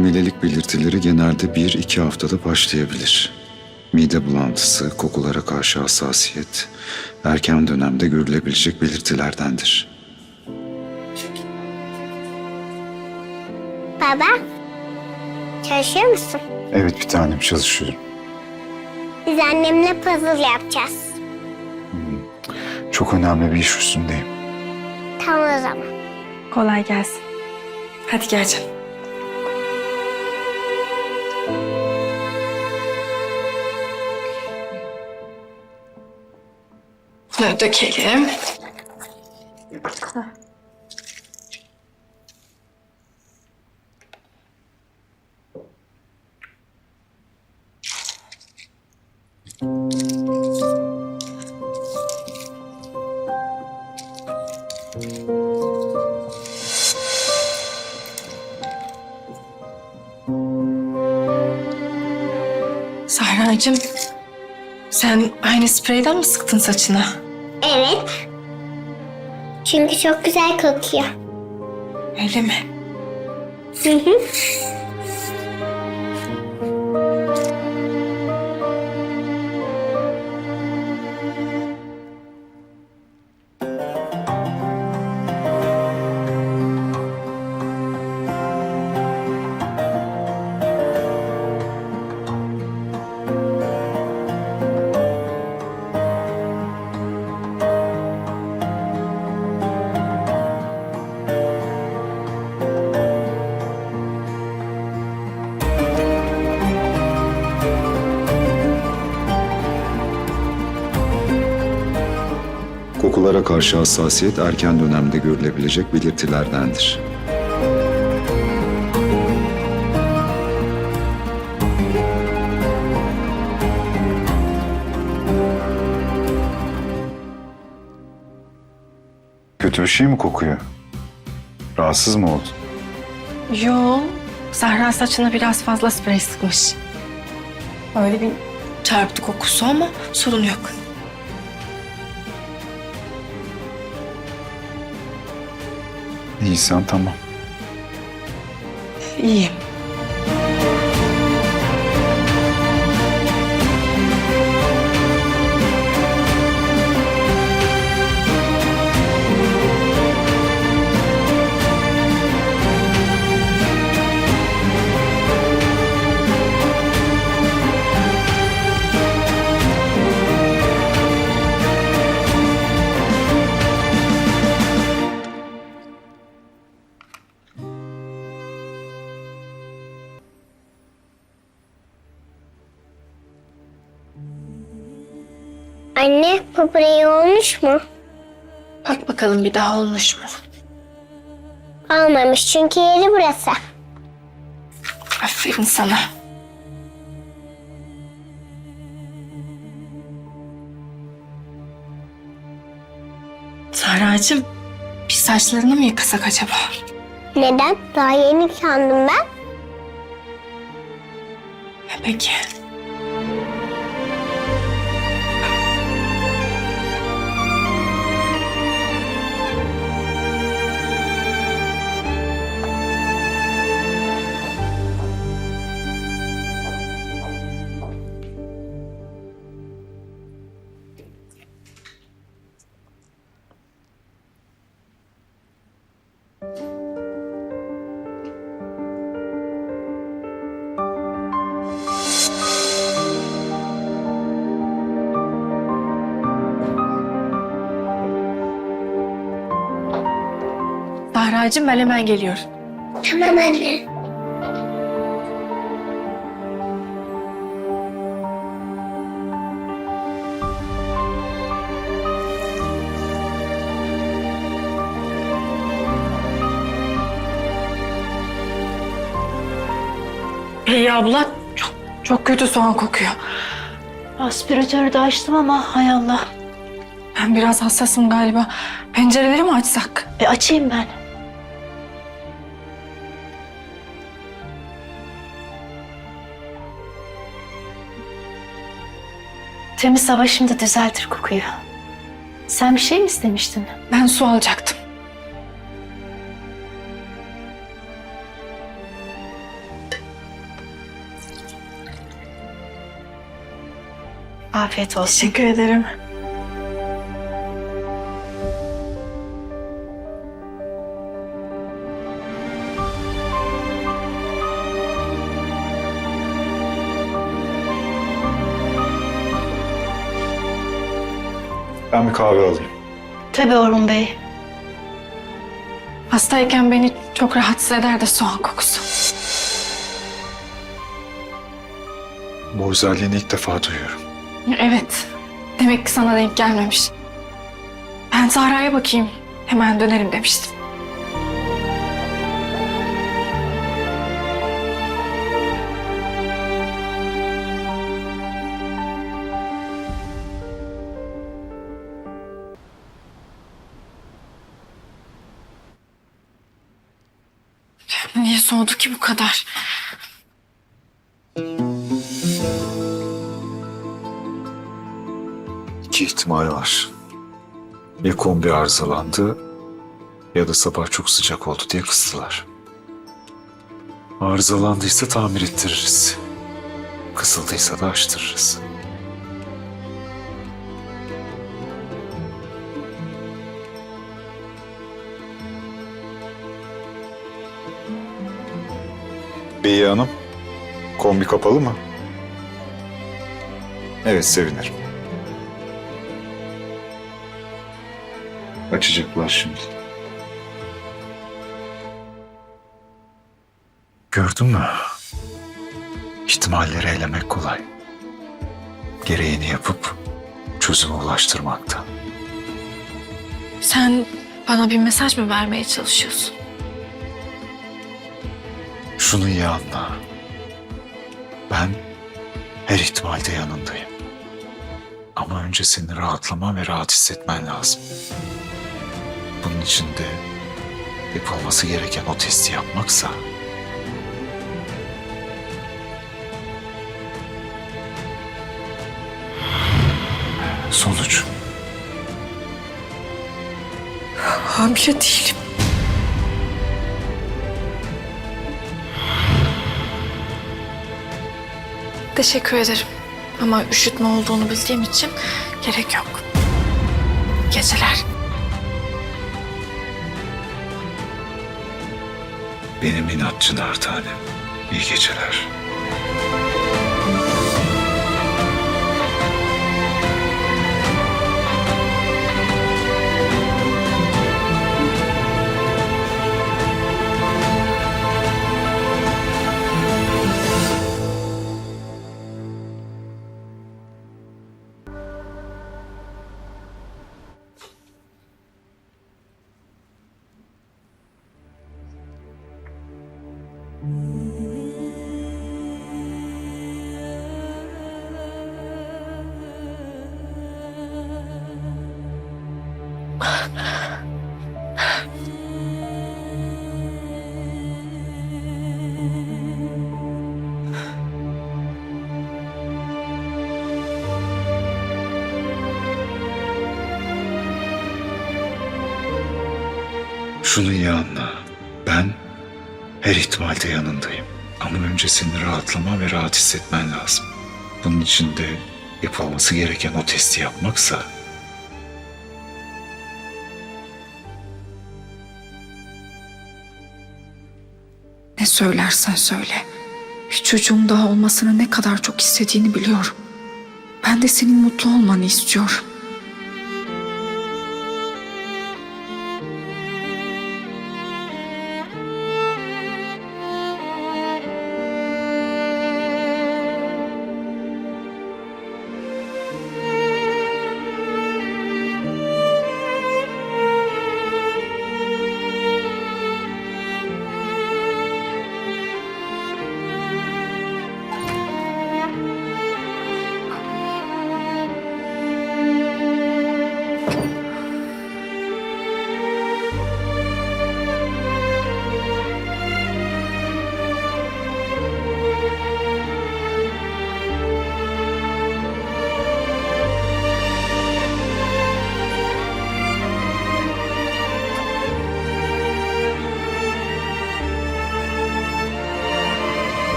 Hamilelik belirtileri genelde bir iki haftada başlayabilir. Mide bulantısı, kokulara karşı hassasiyet, erken dönemde görülebilecek belirtilerdendir. Baba, çalışıyor musun? Evet bir tanem çalışıyorum. Biz annemle puzzle yapacağız. Çok önemli bir iş üstündeyim. Tamam o zaman. Kolay gelsin. Hadi gel canım. Bunu dökelim. Sahra'cığım sen aynı spreyden mi sıktın saçına? Evet. Çünkü çok güzel kokuyor. Öyle mi? Hı hı. Karşı hassasiyet erken dönemde görülebilecek belirtilerdendir. Kötü bir şey mi kokuyor? Rahatsız mı oldun? Yo, Zahra saçına biraz fazla sprey sıkmış. Öyle bir çarptı kokusu ama sorun yok. İyisen tamam. İyiyim. Anne, buraya olmuş mu? Bak bakalım bir daha olmuş mu? Olmamış çünkü yeri burası. Aferin sana. Sahra'cığım, bir saçlarını mı yıkasak acaba? Neden? Daha yeni yıkandım ben. Peki. Sahra'cığım ben hemen geliyorum. Tamam anne. Hey abla, çok, çok kötü soğan kokuyor. Aspiratörü de açtım ama hay Allah. Ben biraz hassasım galiba. Pencereleri mi açsak? E açayım ben. Temiz hava şimdi düzeltir kokuyu. Sen bir şey mi istemiştin? Ben su alacaktım. Afiyet olsun. Teşekkür ederim. Ben bir kahve alayım. Tabii Orhun Bey. Hastayken beni çok rahatsız eder de soğan kokusu. Bu özelliğini ilk defa duyuyorum. Evet. Demek ki sana denk gelmemiş. Ben Zahra'ya bakayım. Hemen dönerim demiştim. Soğudu ki bu kadar? İki ihtimal var. Ya kombi arızalandı ya da sabah çok sıcak oldu diye kıstılar. Arızalandıysa tamir ettiririz. Kısıldıysa da açtırırız. Beyi Hanım, kombi kapalı mı? Evet, sevinirim. Açacaklar şimdi. Gördün mü? İhtimalleri elemek kolay. Gereğini yapıp çözüme ulaştırmakta. Sen bana bir mesaj mı vermeye çalışıyorsun? Şunu iyi anla. Ben her ihtimalde yanındayım. Ama önce seni rahatlaman ve rahat hissetmen lazım. Bunun için de yapılması gereken o testi yapmaksa sonuç Hamile değilim. Teşekkür ederim. Ama üşütme olduğunu bildiğim için gerek yok. Geceler. benim inatçı nar tanem. İyi geceler. Şunu iyi anla. Ben her ihtimalde yanındayım. Ama önce seni rahatlaman ve rahat hissetmen lazım. Bunun için de yapılması gereken o testi yapmaksa Ne söylersen söyle. Bir çocuğum daha olmasını ne kadar çok istediğini biliyorum. Ben de senin mutlu olmanı istiyorum.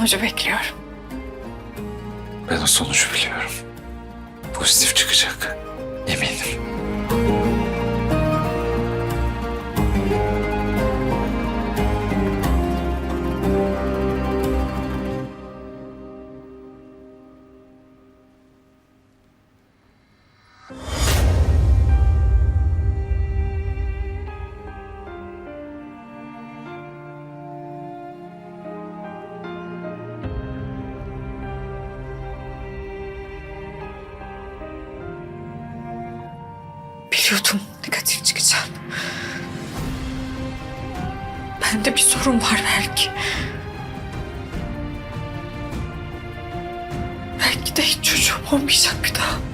Sonucu bekliyorum. Ben o sonucu Bende bir sorun var belki. Belki de hiç çocuğum olmayacak bir daha.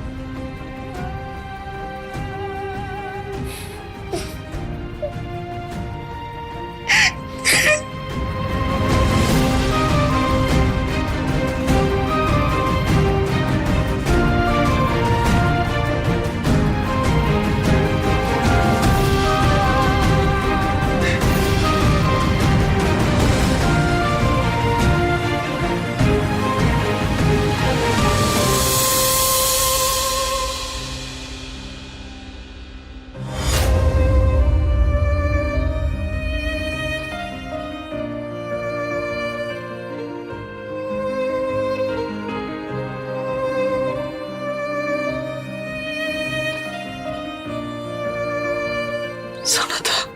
Sana da.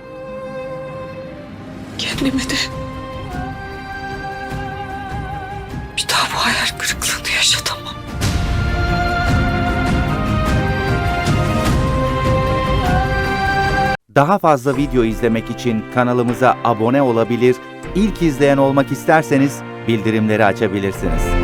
Kendime de. Bir daha bu hayal kırıklığını yaşatamam. Daha fazla video izlemek için kanalımıza abone olabilir, ilk izleyen olmak isterseniz bildirimleri açabilirsiniz.